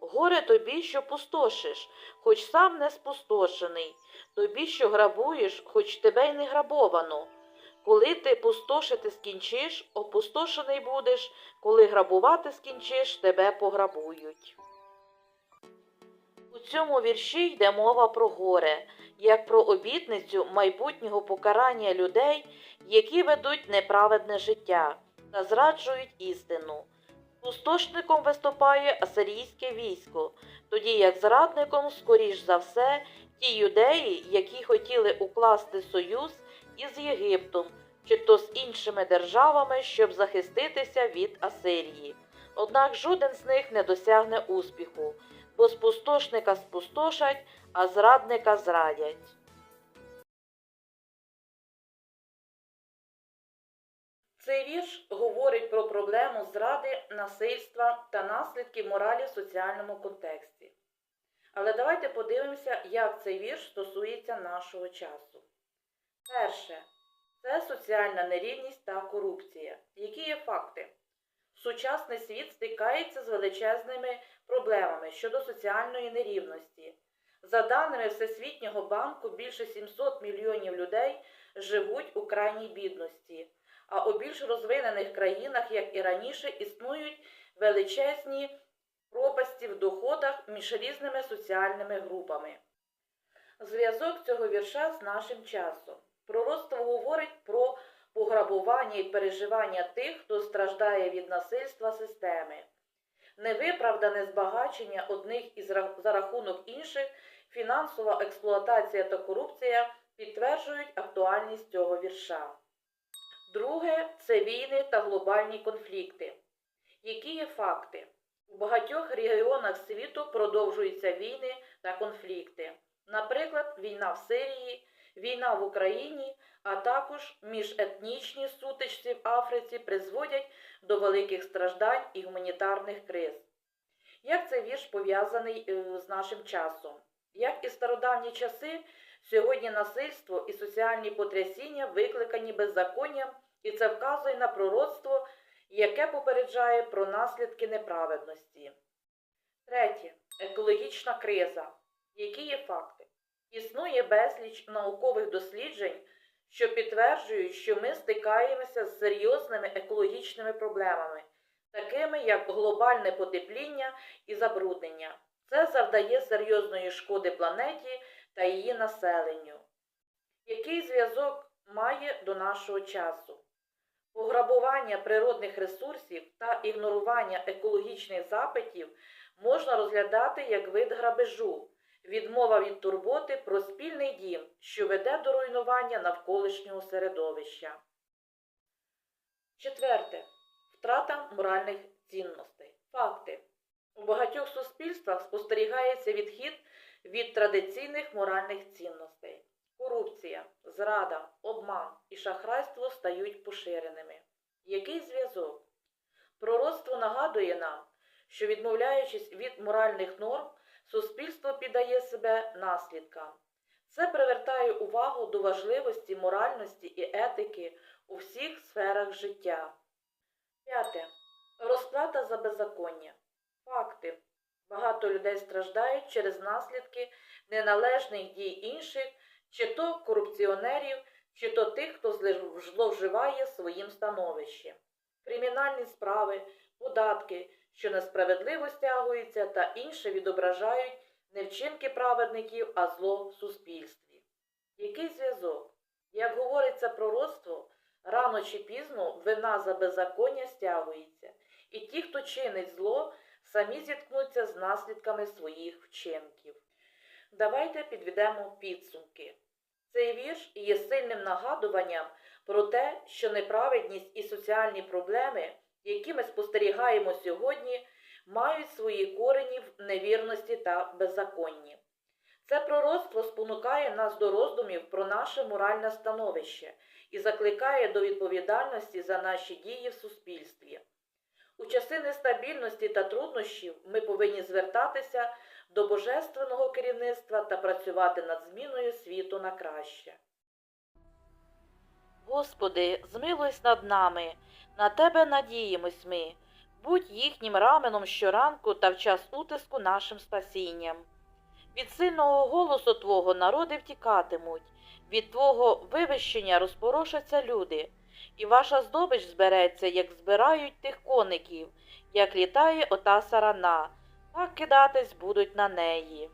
Горе тобі, що пустошиш, хоч сам не спустошений, тобі, що грабуєш, хоч тебе й не грабовано. Коли ти пустошити скінчиш, опустошений будеш, коли грабувати скінчиш, тебе пограбують. У цьому вірші йде мова про горе, як про обітницю майбутнього покарання людей, які ведуть неправедне життя та зраджують істину. Пустошником виступає асирійське військо, тоді як зрадником, скоріш за все, ті юдеї, які хотіли укласти союз із Єгиптом чи то з іншими державами, щоб захиститися від Асирії. Однак жоден з них не досягне успіху, бо спустошника спустошать, а зрадника зрадять. Цей вірш говорить про проблему зради, насильства та наслідків моралі в соціальному контексті. Але давайте подивимося, як цей вірш стосується нашого часу. Перше це соціальна нерівність та корупція. Які є факти? Сучасний світ стикається з величезними проблемами щодо соціальної нерівності. За даними Всесвітнього банку, більше 700 мільйонів людей живуть у крайній бідності, а у більш розвинених країнах, як і раніше, існують величезні пропасті в доходах між різними соціальними групами. Зв'язок цього вірша з нашим часом. Пророцтво говорить про пограбування і переживання тих, хто страждає від насильства системи. Невиправдане збагачення одних із за рахунок інших, фінансова експлуатація та корупція підтверджують актуальність цього вірша. Друге це війни та глобальні конфлікти. Які є факти? У багатьох регіонах світу продовжуються війни та конфлікти. Наприклад, війна в Сирії, війна в Україні, а також міжетнічні сутичці в Африці призводять до великих страждань і гуманітарних криз. Як цей вірш пов'язаний е, з нашим часом? Як і стародавні часи, сьогодні насильство і соціальні потрясіння викликані беззаконням, і це вказує на пророцтво, яке попереджає про наслідки неправедності. Третє екологічна криза. Які є факти? Існує безліч наукових досліджень, що підтверджують, що ми стикаємося з серйозними екологічними проблемами, такими як глобальне потепління і забруднення. Це завдає серйозної шкоди планеті та її населенню. Який зв'язок має до нашого часу? Пограбування природних ресурсів та ігнорування екологічних запитів можна розглядати як вид грабежу, відмова від турботи про спільний дім, що веде до руйнування навколишнього середовища. Четверте. Втрата моральних цінностей. Факти. У багатьох суспільствах спостерігається відхід від традиційних моральних цінностей. Корупція, зрада, обман і шахрайство стають поширеними. Який зв'язок? Пророцтво нагадує нам, що відмовляючись від моральних норм, суспільство піддає себе наслідкам. Це привертає увагу до важливості моральності і етики у всіх сферах життя. П'яте. Розплата за беззаконня. Факти. Багато людей страждають через наслідки неналежних дій інших, чи то корупціонерів, чи то тих, хто зловживає своїм становищем. Кримінальні справи, податки, що несправедливо стягуються та інше відображають не вчинки праведників, а зло в суспільстві. Який зв'язок? Як говориться пророцтво, рано чи пізно вина за беззаконня стягується, і ті, хто чинить зло, самі зіткнуться з наслідками своїх вчинків. Давайте підведемо підсумки. Цей вірш є сильним нагадуванням про те, що неправедність і соціальні проблеми, які ми спостерігаємо сьогодні, мають свої корені в невірності та беззаконні. Це пророцтво спонукає нас до роздумів про наше моральне становище і закликає до відповідальності за наші дії в суспільстві. У часи нестабільності та труднощів ми повинні звертатися до божественного керівництва та працювати над зміною світу на краще. Господи, змилуйся над нами, на Тебе надіємось ми. Будь їхнім раменом щоранку та в час утиску нашим спасінням. Від сильного голосу Твого народи втікатимуть, від Твого вивищення розпорошаться люди, і ваша здобич збереться, як збирають тих коників, як літає ота сарана, так кидатись будуть на неї.